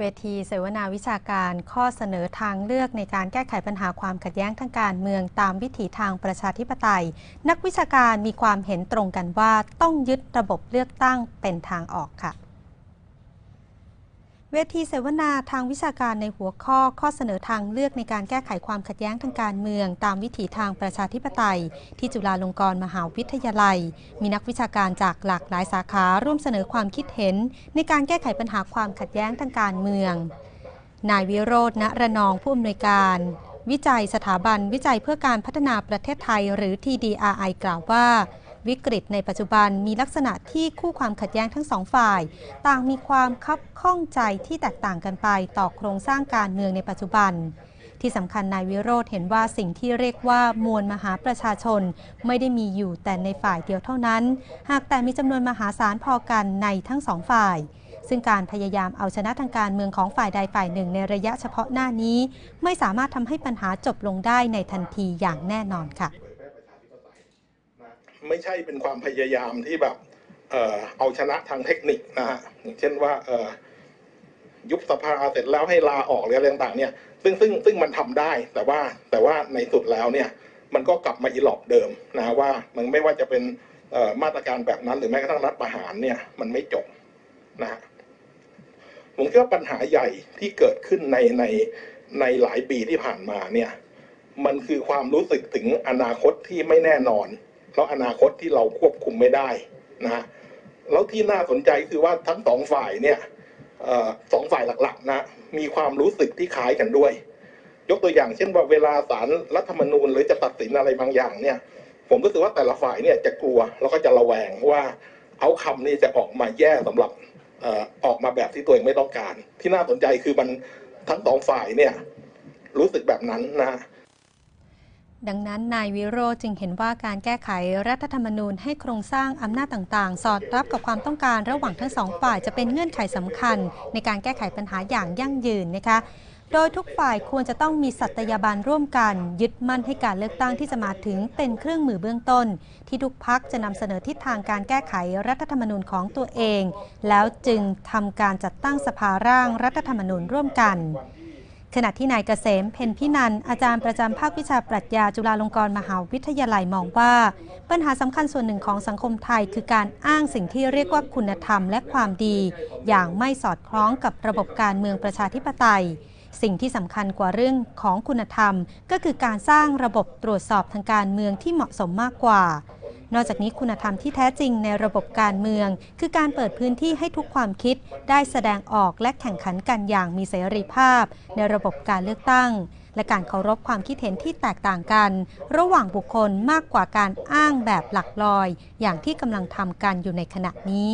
เวทีเสวนาวิชาการข้อเสนอทางเลือกในการแก้ไขปัญหาความขัดแย้งทางการเมืองตามวิถีทางประชาธิปไตย นักวิชาการมีความเห็นตรงกันว่าต้องยึดระบบเลือกตั้งเป็นทางออกค่ะ เวทีเสวนาทางวิชาการในหัวข้อข้อเสนอทางเลือกในการแก้ไขความขัดแย้งทางการเมือง ตามวิถีทางประชาธิปไตย ที่จุฬาลงกรณ์มหาวิทยาลัย มีนักวิชาการจากหลากหลายสาขาร่วมเสนอความคิดเห็น ในการแก้ไขปัญหาความขัดแย้งทางการเมือง นายวิโรจน์ณระนองผู้อำนวยการ วิจัยสถาบันวิจัยเพื่อการพัฒนาประเทศไทย หรือ TDRI กล่าวว่า วิกฤตในปัจจุบันมีลักษณะที่คู่ความขัดแย้งทั้งสองฝ่าย ต่างมีความคับข้องใจที่แตกต่างกันไปต่อโครงสร้างการเมืองในปัจจุบัน ที่สำคัญนายวิโรธเห็นว่าสิ่งที่เรียกว่ามวลมหาประชาชน ไม่ได้มีอยู่แต่ในฝ่ายเดียวเท่านั้น หากแต่มีจำนวนมหาศาลพอกันในทั้งสองฝ่ายซึ่งการพยายามเอาชนะทางการเมืองของฝ่ายใดฝ่ายหนึ่งในระยะเฉพาะหน้านี้ ไม่สามารถทำให้ปัญหาจบลงได้ในทันทีอย่างแน่นอนค่ะ ไม่ใช่เป็นความพยายามที่แบบเอ่อเอาชนะทางเทคนิคนะฮะอย่างเช่นว่าเอ่อยุบสภาเสร็จแล้วให้ลาออกหรืออะไรต่างๆเนี่ย ซึ่งซึ่งซึ่งมันทำได้แต่ว่าแต่ว่าในสุดแล้วเนี่ยมันก็กลับมาอีหลอบเดิมนะว่ามันไม่ว่าจะเป็นมาตรการแบบนั้นหรือแม้กระทั่งรัฐประหารเนี่ยมันไม่จบนะฮะผมคิดว่าปัญหาใหญ่ที่เกิดขึ้นในในในหลายปีที่ผ่านมาเนี่ยมันคือความรู้สึกถึงอนาคตที่ไม่แน่นอน แล้วอนาคตที่เราควบคุมไม่ได้นะฮะแล้วที่น่าสนใจคือว่าทั้งสองฝ่ายเนี่ยสองฝ่ายหลักๆนะมีความรู้สึกที่คล้ายกันด้วย ยกตัวอย่างเช่นว่าเวลาศาลรัฐธรรมนูญหรือจะตัดสินอะไรบางอย่างเนี่ย ผมรู้สึกว่าแต่ละฝ่ายเนี่ยจะกลัวแล้วก็จะระแวงว่าเอาคำนี้จะออกมาแย่สำหรับออกมาแบบที่ตัวเองไม่ต้องการ ที่น่าสนใจคือมันทั้งสองฝ่ายเนี่ยรู้สึกแบบนั้นนะ ดังนั้นนายวิโรจน์จึงเห็นว่าการแก้ไขรัฐธรรมนูญให้โครงสร้างอำนาจต่างๆ สอดรับกับความต้องการระหว่างทั้งสองฝ่ายจะเป็นเงื่อนไขสำคัญ ในการแก้ไขปัญหาอย่างยั่งยืนนะคะโดยทุกฝ่ายควรจะต้องมีสัตยาบันร่วมกัน ยึดมั่นให้การเลือกตั้งที่จะมาถึงเป็นเครื่องมือเบื้องต้น ที่ทุกพักจะนำเสนอทิศทางการแก้ไขรัฐธรรมนูญของตัวเอง แล้วจึงทำการจัดตั้งสภาร่างรัฐธรรมนูญร่วมกัน ขณะที่นายเกษม เพ็ญพินัน อาจารย์ประจำภาควิชาปรัชญาจุฬาลงกรณ์มหาวิทยาลัยมองว่า ปัญหาสำคัญส่วนหนึ่งของสังคมไทย คือการอ้างสิ่งที่เรียกว่าคุณธรรมและความดี อย่างไม่สอดคล้องกับระบบการเมืองประชาธิปไตย สิ่งที่สำคัญกว่าเรื่องของคุณธรรม ก็คือการสร้างระบบตรวจสอบทางการเมืองที่เหมาะสมมากกว่า นอกจากนี้คุณธรรมที่แท้จริงในระบบการเมือง คือการเปิดพื้นที่ให้ทุกความคิดได้แสดงออกและแข่งขันกันอย่างมีเสรีภาพ ในระบบการเลือกตั้ง และการเคารพความคิดเห็นที่แตกต่างกัน ระหว่างบุคคลมากกว่าการอ้างแบบหลักลอย อย่างที่กำลังทำกันอยู่ในขณะนี้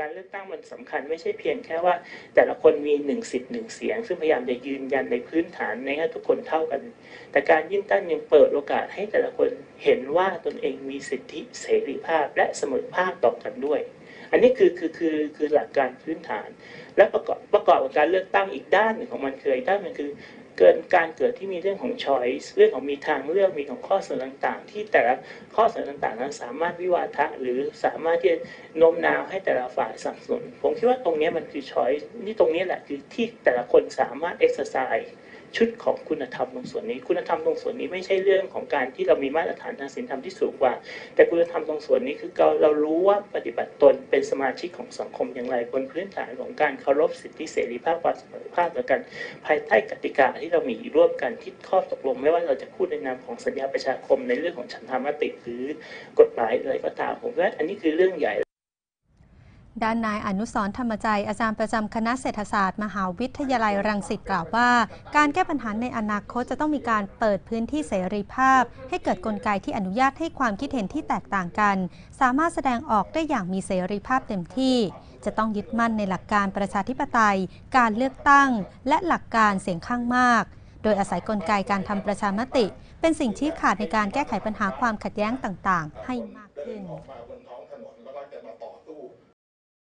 การเลือกตั้งมันสำคัญไม่ใช่เพียงแค่ว่า แต่ละคนมีหนึ่งสิทธิ์หนึ่งเสียง ซึ่งพยายามจะยืนยันในพื้นฐานในให้ทุกคนเท่ากัน แต่การยื่นตั้งยังเปิดโอกาสให้แต่ละคนเห็นว่าตนเองมีสิทธิเสรีภาพและเสมอภาคต่อกันด้วย อันนี้คือคือคือคือหลักการพื้นฐาน และประกอบประกอบกับการเลือกตั้งอีกด้านหนึ่งของมันคืออีกด้านหนึงคือ เกินการเกิดที่มีเรื่องของ choice เรื่องของมีทางเลือกมีของข้อเสนอต่างๆ ที่แต่ละข้อเสนอต่างๆนั้นสามารถวิวาทะหรือสามารถที่จะโน้มน้าวให้แต่ละฝ่ายสับสนผมคิดว่าตรงนี้มันคือ choice นี่ตรงนี้แหละคือที่แต่ละคนสามารถ exercise ชุดของคุณธรรมตรงส่วนนี้ คุณธรรมตรงส่วนนี้ไม่ใช่เรื่องของการที่เรามีมาตรฐานทางศีลธรรมที่สูงกว่า แต่คุณธรรมตรงส่วนนี้คือเราเรารู้ว่าปฏิบัติตนเป็นสมาชิกของสังคมอย่างไรบนพื้นฐานของการเคารพสิทธิเสรีภาพความเสมอภาคต่อกัน ภายใต้กติกาที่เรามีร่วมกันที่ข้อตกลง ไม่ว่าเราจะพูดในนามของสัญญาประชาคมในเรื่องของฉันทามติหรือกฎหมายอะไรก็ตามผมว่าอันนี้คือเรื่องใหญ่ ด้านนายอนุสรธรรมใจอาจารย์ประจำคณะเศรษฐศาสตร์ มหาวิทยาลัยรังสิตกล่าวว่า การแก้ปัญหาในอนาคตจะต้องมีการเปิดพื้นที่เสรีภาพ ให้เกิดกลไกที่อนุญาตให้ความคิดเห็นที่แตกต่างกัน สามารถแสดงออกได้อย่างมีเสรีภาพเต็มที่ จะต้องยึดมั่นในหลักการประชาธิปไตย การเลือกตั้ง และหลักการเสียงข้างมากโดยอาศัยกลไกการทำประชามติ เป็นสิ่งที่ขาดในการแก้ไขปัญหาความขัดแย้งต่าง ๆ ให้มากขึ้น